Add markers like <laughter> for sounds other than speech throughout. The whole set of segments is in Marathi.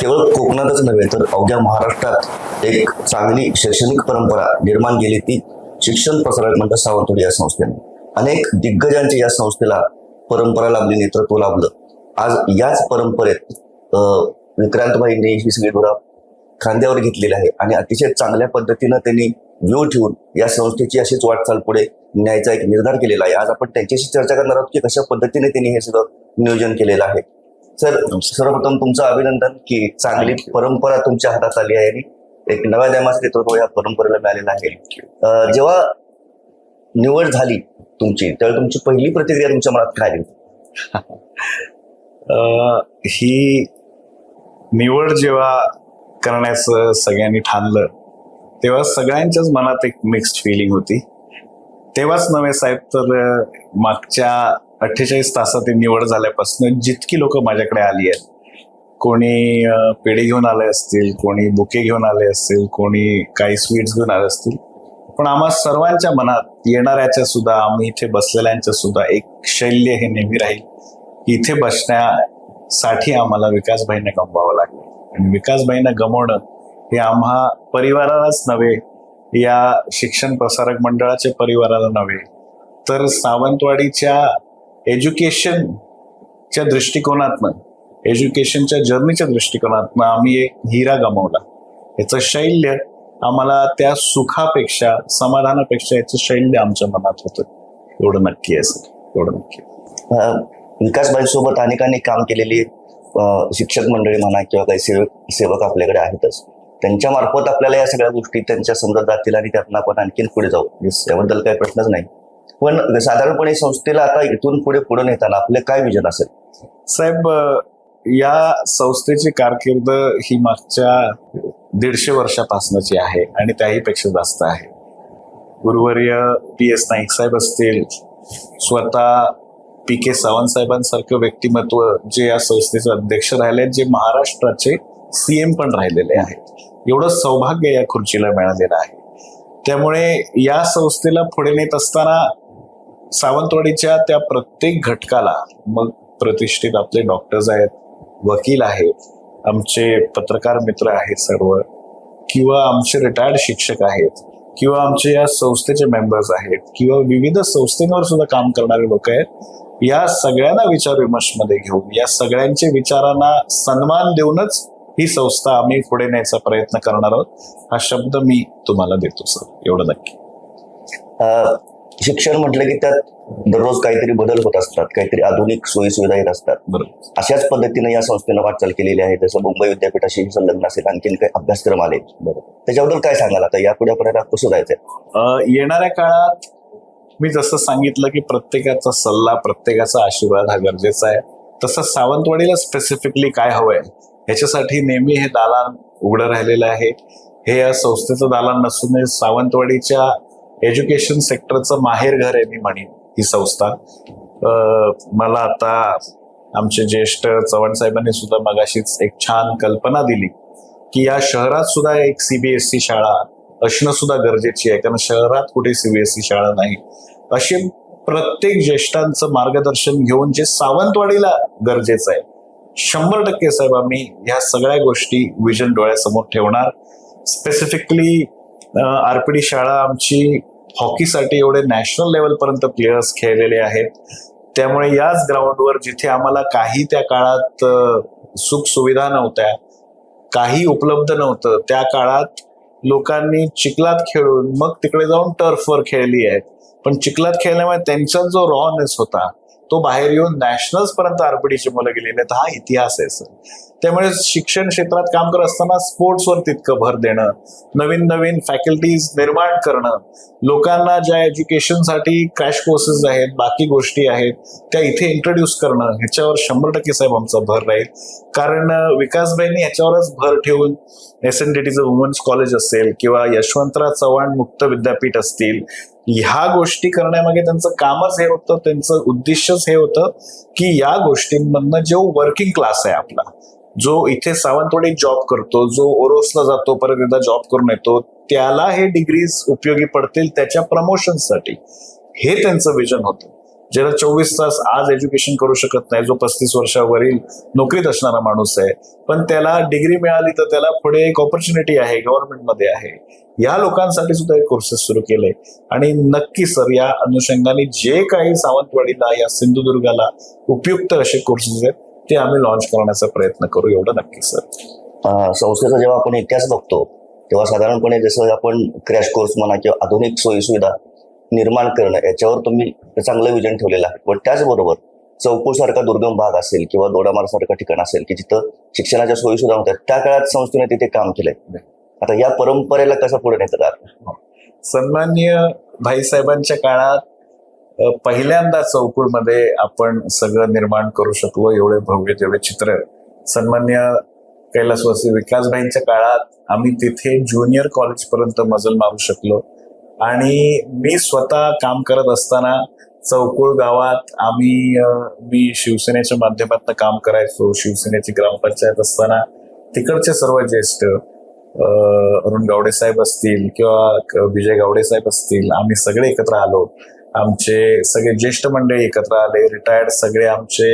केवळ कोकणातच नव्हे तर अवघ्या महाराष्ट्रात एक चांगली शैक्षणिक परंपरा निर्माण केली ती शिक्षण प्रसारक मंडळ सावंतवाडी या संस्थेने. अनेक दिग्गजांचे या संस्थेला परंपरा लाभली नेतृत्व लाभलं. आज याच परंपरेत अं, विक्रांतबाईंनी ही सगळी धुरा खांद्यावर घेतलेली आहे. आणि अतिशय चांगल्या पद्धतीनं त्यांनी व्यू ठेवून या संस्थेची अशीच वाटचाल पुढे न्यायचा एक निर्धार केलेला आहे. आज आपण त्यांच्याशी चर्चा करणार आहोत की कशा पद्धतीने त्यांनी हे सगळं नियोजन केलेलं आहे. सर सर्वप्रथम तुमचं अभिनंदन की चांगली परंपरा तुमच्या हातात आली आहे. आणि एक नव्या दमाचं नेतृत्व या परंपरेला मिळालेलं आहे. जेव्हा निवड झाली तुमची त्यावेळी तुमची पहिली प्रतिक्रिया तुमच्या मनात काय आली <laughs> ही निवड जेव्हा करण्याचं सगळ्यांनी ठाणलं तेव्हा सगळ्यांच्याच मनात एक मिक्स्ड फिलिंग होती. तेव्हाच नव्हे साहेब तर मागच्या अठ्ठेचाळीस तासात ही निवड झाल्यापासून जितकी लोक माझ्याकडे आली आहेत कोणी पेढे घेऊन आले असतील कोणी बुके घेऊन आले असतील कोणी काही स्वीट्स घेऊन आले असतील पण आम्हा सर्वांच्या मनात येणाऱ्याच्या सुद्धा आम्ही इथे बसलेल्यांच्या सुद्धा एक शैल्य हे नेहमी राहील की इथे बसण्यासाठी आम्हाला विकासभाईंना कमवावं लागलं आणि विकासबाईंना गमवणं हे आम्हा परिवारालाच नव्हे या शिक्षण प्रसारक मंडळाच्या परिवाराला नव्हे. तर सावंतवाडीच्या एज्युकेशनच्या दृष्टिकोनातनं एज्युकेशनच्या जर्नीच्या दृष्टिकोनातनं आम्ही एक हिरा गमावला. याचं शैल्य आम्हाला त्या सुखापेक्षा समाधानापेक्षा याचं शैल्य आमच्या मनात होतं. एवढं नक्की आहे सर. एवढं नक्की विकासबाईंसोबत अनेकांनी काम केलेली शिक्षक मंडळी म्हणा किंवा काही सेवक सेवक आपल्याकडे आहेतच. त्यांच्या मार्फत आपल्याला या सगळ्या गोष्टी त्यांच्या समजत जातील आणि त्यातनं आपण आणखीन पुढे जाऊ. त्याबद्दल काही प्रश्नच नाही. पण साधारणपणे संस्थेला आता इथून पुढे पुढे नेताना आपलं काय विजन असेल? साहेब या संस्थेची कारकीर्द ही मागच्या दीडशे वर्षापासनची आहे आणि त्याही पेक्षा जास्त आहे. गुरुवर्य पी एस नाईक साहेब असतील स्वतः पी के सावंत साहेबांसारखं व्यक्तिमत्व जे या संस्थेचे अध्यक्ष राहिले आहेत, जे महाराष्ट्राचे सीएम पण राहिलेले आहेत. एवढं सौभाग्य या खुर्चीला मिळालेलं आहे. त्यामुळे या संस्थेला पुढे नेत असताना सावंतवाडीच्या त्या प्रत्येक घटकाला मग प्रतिष्ठित आपले डॉक्टर्स आहेत वकील आहेत आमचे पत्रकार मित्र आहेत सर्व किंवा आमचे रिटायर्ड शिक्षक आहेत किंवा आमचे या संस्थेचे मेंबर्स आहेत किंवा विविध संस्थेंवर सुद्धा काम करणारे लोक आहेत या सगळ्यांना विचार विमर्शमध्ये घेऊन या सगळ्यांच्या विचारांना सन्मान देऊनच ही संस्था आम्ही पुढे न्यायचा प्रयत्न करणार आहोत. हा शब्द मी तुम्हाला देतो सर. एवढं नक्की. अं, शिक्षण म्हटलं की त्यात दररोज काहीतरी बदल होत असतात काहीतरी आधुनिक सोयी सुविधा येत असतात. बरोबर. अशाच पद्धतीनं या संस्थेनं वाटचाल केलेली आहे. जसं मुंबई विद्यापीठाशी संलग्न असेल आणखीन काही अभ्यासक्रम आले. त्याच्याबद्दल काय सांगाल आता? यापुढे आपण कसं जायचंय? येणाऱ्या काळात मी जसं सांगितलं की प्रत्येकाचा सल्ला प्रत्येकाचा आशीर्वाद हा गरजेचा आहे. तसं सावंतवाडीला स्पेसिफिकली काय हवंय? ह्याच्यासाठी नेहमी हे दालन उघडं राहिलेलं आहे. हे या संस्थेचं दालन नसून सावंतवाडीच्या एज्युकेशन सेक्टरचं माहेरघर आहे मी म्हणेन ही संस्था. मला आता आमचे ज्येष्ठ चव्हाण साहेबांनी सुद्धा मगाशीच एक छान कल्पना दिली. की या शहरात सुद्धा एक सीबीएसई शाळा असणं सुद्धा गरजेची आहे. कारण शहरात कुठे सीबीएसई शाळा नाही. असे प्रत्येक ज्येष्ठांचं मार्गदर्शन घेऊन जे सावंतवाडीला गरजेचं आहे. शंभर टक्के साहेब आम्ही ह्या सगळ्या गोष्टी विजन डोळ्यासमोर ठेवणार. स्पेसिफिकली आरपीडी शाळा आमची हॉकीसाठी एवढे नॅशनल लेवलपर्यंत प्लेयर्स खेळलेले आहेत. त्यामुळे याच ग्राउंडवर जिथे आम्हाला काही त्या काळात सुख सुविधा नव्हत्या काही उपलब्ध नव्हतं. त्या काळात लोकांनी चिखलात खेळून मग तिकडे जाऊन टर्फवर खेळली आहेत. पण चिखलात खेळल्यामुळे त्यांचा जो रॉनेस होता तो बाहेर येऊन नॅशनल्स पर्यंत आरपीडीची मुलं गेलेली आहेत. हा इतिहास आहे सर त्यामुळे शिक्षण क्षेत्रात काम करत असताना स्पोर्ट्सवर तितकं भर देणं नवीन नवीन फॅकल्टीज निर्माण करणं लोकांना ज्या एज्युकेशनसाठी क्रॅश कोर्सेस आहेत बाकी गोष्टी आहेत त्या इथे इंट्रोड्यूस करणं ह्याच्यावर शंभर टक्के साहेब आमचा भर राहील. कारण विकासबाईंनी ह्याच्यावरच भर ठेवून एस एन डी टीचं वुमन्स कॉलेज असेल किंवा यशवंतराव चव्हाण मुक्त विद्यापीठ असतील ह्या गोष्टी करण्यामागे त्यांचं कामच हे होतं त्यांचं उद्दिष्टच हे होतं की या गोष्टींमधनं जो वर्किंग क्लास आहे आपला जो इथे सावंतवाडी जॉब करतो जो ओरोसला जातो परत एकदा जॉब करून येतो त्याला हे डिग्रीज उपयोगी पडतील त्याच्या प्रमोशनसाठी हे त्यांचं विजन होतं. ज्याला चोवीस तास आज एज्युकेशन करू शकत नाही जो पस्तीस वर्षावरील नोकरीत असणारा माणूस आहे पण त्याला डिग्री मिळाली तर त्याला पुढे एक ऑपॉर्च्युनिटी आहे गव्हर्नमेंटमध्ये आहे. या लोकांसाठी सुद्धा हे कोर्सेस सुरू केले. आणि नक्की सर या अनुषंगाने जे काही सावंतवाडीला या सिंधुदुर्गाला उपयुक्त असे कोर्सेस आहेत ते आम्ही लॉन्च करण्याचा प्रयत्न करू एवढं नक्की सर संस्थेचा जेव्हा आपण इतिहास बघतो तेव्हा साधारणपणे जसं आपण क्रॅश कोर्स म्हणा किंवा आधुनिक सोयीसुविधा निर्माण करणं याच्यावर तुम्ही चांगलं विजन ठेवलेलं आहे. पण त्याचबरोबर चौकूसारखा दुर्गम भाग असेल किंवा दोडामारसारखं ठिकाण असेल की जिथं शिक्षणाच्या सोयीसुविधा होत्या त्या काळात संस्थेने तिथे काम केलंय. आता या परंपरेला कसं पुढे नेतात सन्मान्य भाईसाहेबांच्या काळात पहिल्यांदा चौकूळमध्ये आपण सगळं निर्माण करू शकलो एवढे भव्य तेवढे चित्र. सन्मान्य कैलासवासी विकासभाईंच्या काळात आम्ही तिथे ज्युनियर कॉलेजपर्यंत मजल मारू शकलो. आणि मी स्वतः काम करत असताना चौकुळ गावात आम्ही मी शिवसेनेच्या माध्यमातून काम करायचो शिवसेनेची ग्रामपंचायत असताना तिकडचे सर्व ज्येष्ठ अरुण गावडे साहेब असतील किंवा विजय गावडे साहेब असतील आम्ही सगळे एकत्र आलो. आमचे सगळे ज्येष्ठ मंडळी एकत्र आले रिटायर्ड सगळे आमचे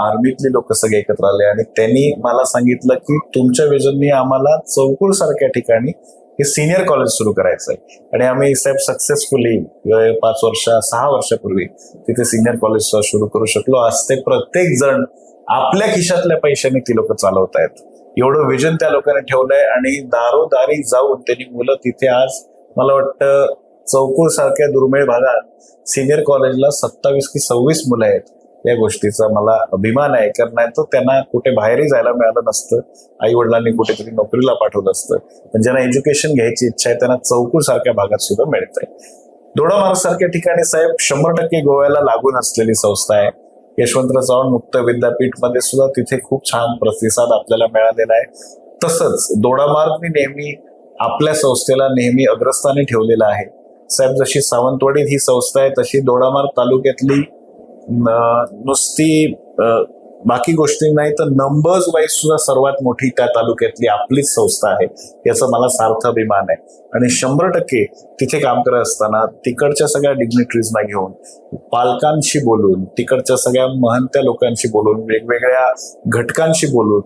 आर्मीतले लोक सगळे एकत्र आले. आणि त्यांनी मला सांगितलं की तुमच्या विजननी आम्हाला चौकुळ सारख्या ठिकाणी हे सिनियर कॉलेज सुरू करायचं आहे आणि आम्ही साहेब सक्सेसफुली पाच वर्ष सहा वर्षापूर्वी तिथे सिनियर कॉलेज सुरू करू शकलो. आज ते प्रत्येक जण आपल्या खिशातल्या पैशाने ती लोक चालवत आहेत एवढं विजन त्या लोकांनी ठेवलंय आणि दारोदारी जाऊन त्यांनी मुलं तिथे आज मला वाटतं चौकूर सारख्या दुर्मिळ भागात सिनियर कॉलेजला सत्तावीस की सव्वीस मुलं आहेत. या गोष्टीचा मला अभिमान आहे. कारण नाही तर त्यांना कुठे बाहेरही जायला मिळालं नसतं. आई वडिलांनी कुठेतरी नोकरीला पाठवलं असतं. पण ज्यांना एज्युकेशन घ्यायची इच्छा आहे त्यांना चौकूर सारख्या भागात सुद्धा मिळत आहे दोडामार्ग सारख्या ठिकाणी साहेब शंभर टक्के गोव्याला लागून असलेली संस्था आहे. यशवंतराव चव्हाण मुक्त विद्यापीठमध्ये सुद्धा तिथे खूप छान प्रतिसाद आपल्याला मिळालेला आहे. तसंच दोडामार्गने नेहमी आपल्या संस्थेला नेहमी अग्रस्थानी ठेवलेलं आहे. साहेब जशी सावंतवाडीत ही संस्था आहे तशी दोडामार्ग तालुक्यातली नुसती बाकी गोष्टी नाही तर नंबर्स वाईज सुद्धा सर्वात मोठी त्या तालुक्यातली आपलीच संस्था आहे याचा मला सार्थ अभिमान आहे. आणि शंभर टक्के तिथे काम करत असताना तिकडच्या सगळ्या डिग्निटरीजना घेऊन पालकांशी बोलून तिकडच्या सगळ्या महंत्या लोकांशी बोलून वेगवेगळ्या घटकांशी बोलून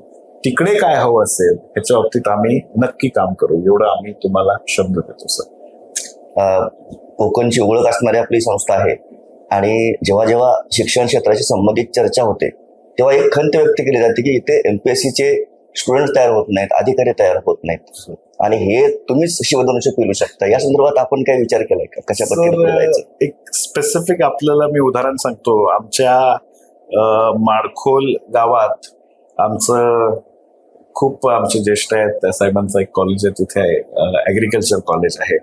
तिकडे काय हवं असेल याच्या बाबतीत आम्ही नक्की काम करू. एवढं आम्ही तुम्हाला शब्द देतो सर कोकणची ओळख असणारी आपली संस्था आहे. आणि जेव्हा जेव्हा शिक्षण क्षेत्राशी संबंधित चर्चा होते तेव्हा एक खंत व्यक्त केली जाते की इथे एमपीएससीचे स्टुडंट तयार होत नाहीत अधिकारी तयार होत नाहीत. आणि हे तुम्हीच शिवधनुष्य पिलू शकता. या संदर्भात आपण काय विचार केलाय का? कशा पद्धतीने एक स्पेसिफिक आपल्याला मी उदाहरण सांगतो. आमच्या माडखोल गावात आमचं खूप आमचे ज्येष्ठ आहेत त्या साहेबांचं एक कॉलेज आहे तिथे ऍग्रिकल्चर कॉलेज आहे.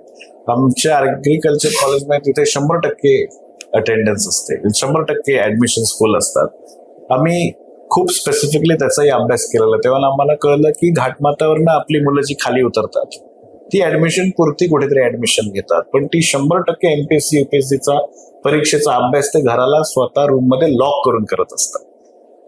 आमच्या ऍग्रिकल्चर कॉलेजमध्ये तिथे शंभर टक्के अटेंडन्स असते. शंभर टक्के ऍडमिशन फुल असतात. आम्ही खूप स्पेसिफिकली त्याचाही अभ्यास केलेला. तेव्हा आम्हाला कळलं की घाटमातावरनं आपली मुलं जी खाली उतरतात ती ऍडमिशन पुरती कुठेतरी ऍडमिशन घेतात. पण ती शंभर टक्के एमपीएससी युपीएससीचा परीक्षेचा अभ्यास ते घराला स्वतः रूममध्ये लॉक करून करत असतात.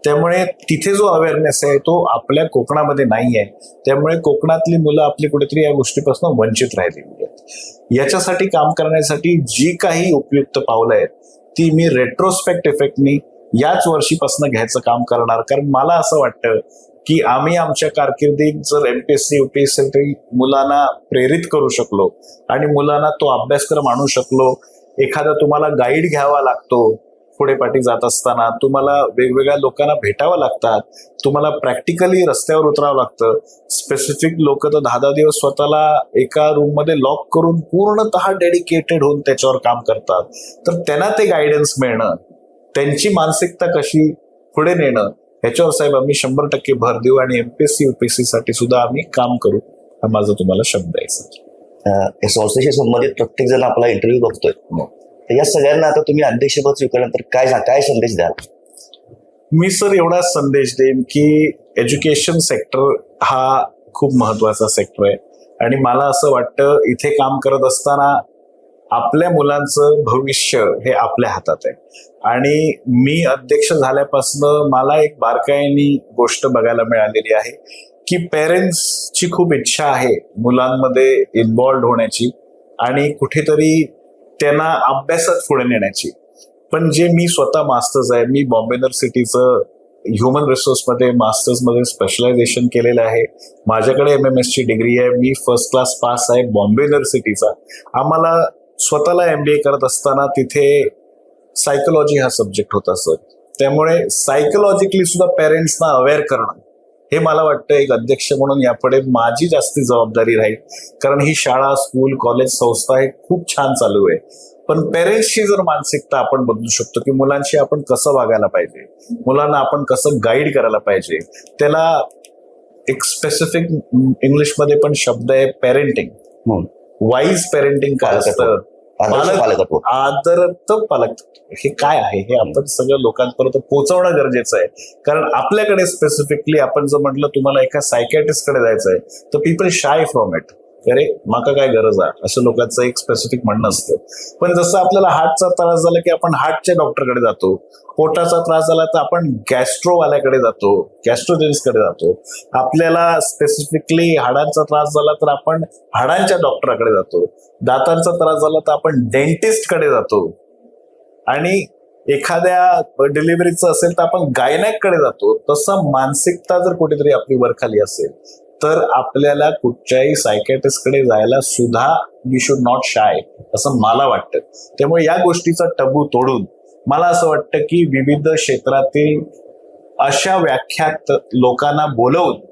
त्यामुळे तिथे जो अवेअरनेस आहे तो आपल्या कोकणामध्ये नाही आहे. त्यामुळे कोकणातली मुलं आपली कुठेतरी या गोष्टीपासून वंचित राहिलेली आहेत. याच्यासाठी काम करण्यासाठी जी काही उपयुक्त पावलं आहेत ती मी रेट्रोस्पेक्ट इफेक्टनी याच वर्षीपासून घ्यायचं काम करणार. कारण मला असं वाटतं की आम्ही आमच्या कारकिर्दीत जर M P S C UPSC मुलांना प्रेरित करू शकलो आणि मुलांना तो अभ्यासक्रम आणू शकलो एखादा तुम्हाला गाईड घ्यावा लागतो पुढे पाठी जात असताना तुम्हाला वेगवेगळ्या लोकांना भेटावं लागतात. तुम्हाला प्रॅक्टिकली रस्त्यावर उतरावं लागतं. स्पेसिफिक लोक तर दहा दहा दिवस स्वतःला एका रूममध्ये लॉक करून पूर्णतः डेडिकेटेड होऊन त्याच्यावर काम करतात. तर त्यांना ते गायडन्स मिळणं त्यांची मानसिकता कशी पुढे नेणं ह्याच्यावर साहेब आम्ही शंभर टक्के भर देऊ आणि एमपीएससी युपीएससी साठी सुद्धा आम्ही काम करू. हा माझा तुम्हाला शब्द आहे सर. या संस्थेशी संबंधित प्रत्येक जण आपला इंटरव्ह्यू बघतोय. तर या सगळ्यांना आता तुम्ही अध्यक्षपद स्वीकारल्यानंतर काय काय संदेश द्याल? मी सर एवढा संदेश देईन की एज्युकेशन सेक्टर हा खूप महत्त्वाचा सेक्टर आहे. आणि मला असं वाटतं इथे काम करत असताना आपल्या मुलांचं भविष्य हे आपल्या हातात आहे. आणि मी अध्यक्ष झाल्यापासनं मला एक बारकाईनी गोष्ट बघायला मिळालेली आहे की पेरेंट्सची खूप इच्छा आहे मुलांमध्ये इन्वॉल्ड होण्याची. आणि कुठेतरी त्यांना अभ्यासात पुढे नेण्याची. पण जे मी स्वतः मास्टर्स आहे मी बॉम्बे युनिव्हर्सिटीचं ह्युमन रिसोर्समध्ये मास्टर्समध्ये स्पेशलायझेशन केलेलं आहे. माझ्याकडे एम एम एस ची डिग्री आहे मी फर्स्ट क्लास पास आहे बॉम्बे युनिव्हर्सिटीचा आम्हाला स्वतःला एम बी ए करत असताना तिथे सायकोलॉजी हा सब्जेक्ट होता सर त्यामुळे सायकोलॉजिकली सुद्धा पेरेंट्सना अवेअर करणं हे मला वाटतं एक अध्यक्ष म्हणून यापुढे माझी जास्ती जबाबदारी राहील. कारण ही शाळा स्कूल कॉलेज संस्था हे खूप छान चालू आहे. पण पेरेंट्सची जर मानसिकता आपण बदलू शकतो की मुलांशी आपण कसं वागायला पाहिजे? मुलांना आपण कसं गाईड करायला पाहिजे? त्याला एक स्पेसिफिक इंग्लिशमध्ये पण शब्द आहे पेरेंटिंग. वाईज पेरेंटिंग काय. असतं? पालक- आदरत पालक. हे काय आहे? हे आपण सगळं लोकांपर्यंत पोहोचवणं गरजेचं आहे. कारण आपल्याकडे स्पेसिफिकली आपण जर म्हटलं तुम्हाला एका सायकॅटिस्टकडे जायचं आहे तर पीपल शाय फ्रॉम इट अरे माका काय गरज आहे? असं लोकांचं एक स्पेसिफिक म्हणणं असतं. पण जसं आपल्याला हार्टचा त्रास झाला की आपण हार्टच्या डॉक्टरकडे जातो पोटाचा त्रास झाला तर आपण गॅस्ट्रोवाल्याकडे जातो गॅस्ट्रोजेनिस्टकडे जातो. आपल्याला स्पेसिफिकली हाडांचा त्रास झाला तर आपण हाडांच्या डॉक्टराकडे जातो. दातांचा त्रास झाला तर आपण डेंटिस्टकडे जातो. आणि एखाद्या डिलिव्हरीचं असेल तर आपण गायनॅककडे जातो. तसं मानसिकता जर कुठेतरी आपली वरखाली असेल तर आपल्याला कुठच्याही सायकॅटिस्टकडे जायला सुद्धा वी शुड नॉट शाय असं मला वाटतं. त्यामुळे या गोष्टीचा टबू तोडून मला असं वाटतं की विविध क्षेत्रातील अशा व्याख्यात लोकांना बोलवून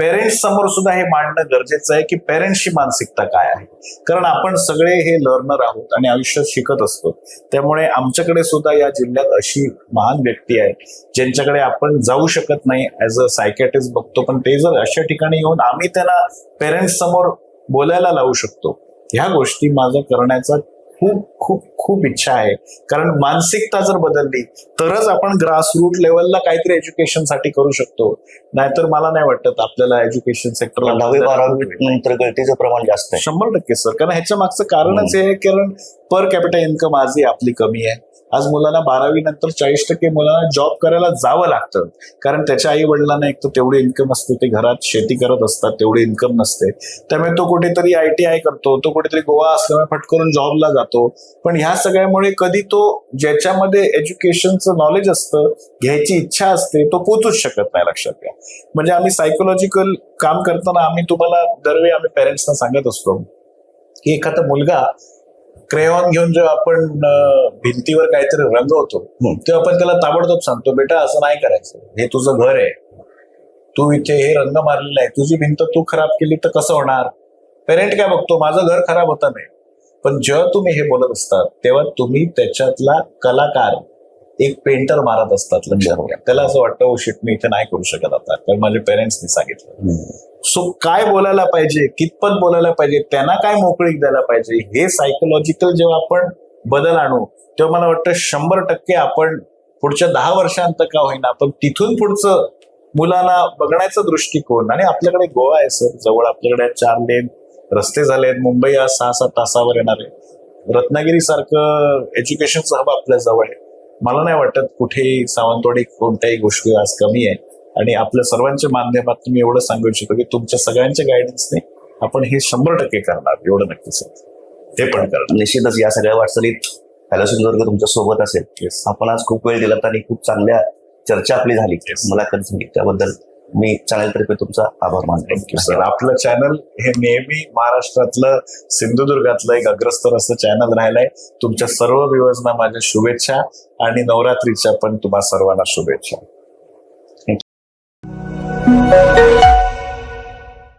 पेरेंट्स समोर सुद्धा हे मांडणं गरजेचं आहे की पेरेंट्सची मानसिकता काय आहे? कारण आपण सगळे हे लर्नर आहोत आणि आयुष्यात शिकत असतो. त्यामुळे आमच्याकडे सुद्धा या जिल्ह्यात अशी महान व्यक्ती आहे ज्यांच्याकडे आपण जाऊ शकत नाही. ऍज अ सायकॅटिस्ट बघतो पण ते जर अशा ठिकाणी येऊन आम्ही त्यांना पेरेंट्स समोर बोलायला लावू शकतो ह्या गोष्टी माझं करण्याचा खूप खूप खूप इच्छा आहे. कारण मानसिकता जर बदलली तरच आपण ग्रासरूट लेवलला काहीतरी एज्युकेशनसाठी करू शकतो. नाहीतर मला नाही वाटत आपल्याला एज्युकेशन सेक्टरला नंतर गळतीचं प्रमाण जास्त आहे. शंभर टक्के सर कारण ह्याच्या मागचं कारणच हे आहे कारण पर कॅपिटल इन्कम आजही आपली कमी आहे. आज मुलांना बारावी नंतर चाळीस टक्के मुलांना जॉब करायला जावं लागतं. कारण त्याच्या आई वडिलांना एक तर तेवढी इन्कम असते ते घरात शेती करत असतात तेवढी इन्कम नसते. त्यामुळे तो कुठेतरी आय टी आय करतो तो कुठेतरी गोवा असल्यामुळे फटकरून जॉबला जातो. पण ह्या सगळ्यामुळे कधी तो ज्याच्यामध्ये एज्युकेशनचं नॉलेज असतं घ्यायची इच्छा असते तो पोचूच शकत नाही लक्षात घ्या. म्हणजे आम्ही सायकोलॉजिकल काम करताना आम्ही तुम्हाला दरवेळी आम्ही पेरेंट्सना सांगत असतो की एखादा मुलगा क्रेयॉन घेऊन जेव्हा आपण भिंतीवर काहीतरी रंगवतो. तेव्हा आपण त्याला ताबडतोब सांगतो बेटा असं नाही करायचं. हे तुझं घर आहे. तू इथे हे रंग मारलेला आहे. तुझी भिंत तू खराब केली तर कसं होणार? पेरेंट काय बघतो माझं घर खराब होता नाही. पण जेव्हा तुम्ही हे बोलत असतात तेव्हा तुम्ही त्याच्यातला कलाकार एक पेंटर मारत असतात लक्षात घ्या. त्याला असं वाटतं ओ शिट मी इथे नाही करू शकत आता. कारण माझ्या पेरेंट्सनी सांगितलं. सो काय बोलायला पाहिजे कितपत बोलायला पाहिजे त्यांना काय मोकळीक द्यायला पाहिजे हे सायकोलॉजिकल जेव्हा आपण बदल आणू तेव्हा मला वाटतं शंभर टक्के आपण पुढच्या दहा वर्षांत का होईना पण तिथून पुढचं मुलांना बघण्याचा दृष्टिकोन आणि आपल्याकडे गोवा आहे सर जवळ आपल्याकडे चार लेन रस्ते झाले आहेत मुंबई आज सहा सात तासावर येणार आहे. रत्नागिरी सारखं एज्युकेशनचं हब आपल्या जवळ आहे. मला नाही वाटत कुठेही सावंतवाडी कोणत्याही गोष्टी आज कमी आहे. आणि आपल्या सर्वांच्या माध्यमातून मी एवढं सांगू इच्छितो की तुमच्या सगळ्यांच्या गायडन्सने आपण हे शंभर टक्के करणार एवढं नक्कीच. ते पण करणार. निश्चितच या सगळ्या वाटचालीत हॅलो सिंधुदुर्ग तुमच्यासोबत असेल. आपण आज खूप वेळ दिलात आणि खूप चांगल्या चर्चा आपली झाली. मुलाखत झाली. त्याबद्दल मी चॅनलतर्फे तुमचा आभार मानतो. थँक्यू सर आपलं चॅनल हे नेहमी महाराष्ट्रातलं सिंधुदुर्गातलं एक अग्रस्तर असं चॅनल राहिलंय. तुमच्या सर्व दिवसना माझ्या शुभेच्छा आणि नवरात्रीच्या पण तुम्हा सर्वांना शुभेच्छा.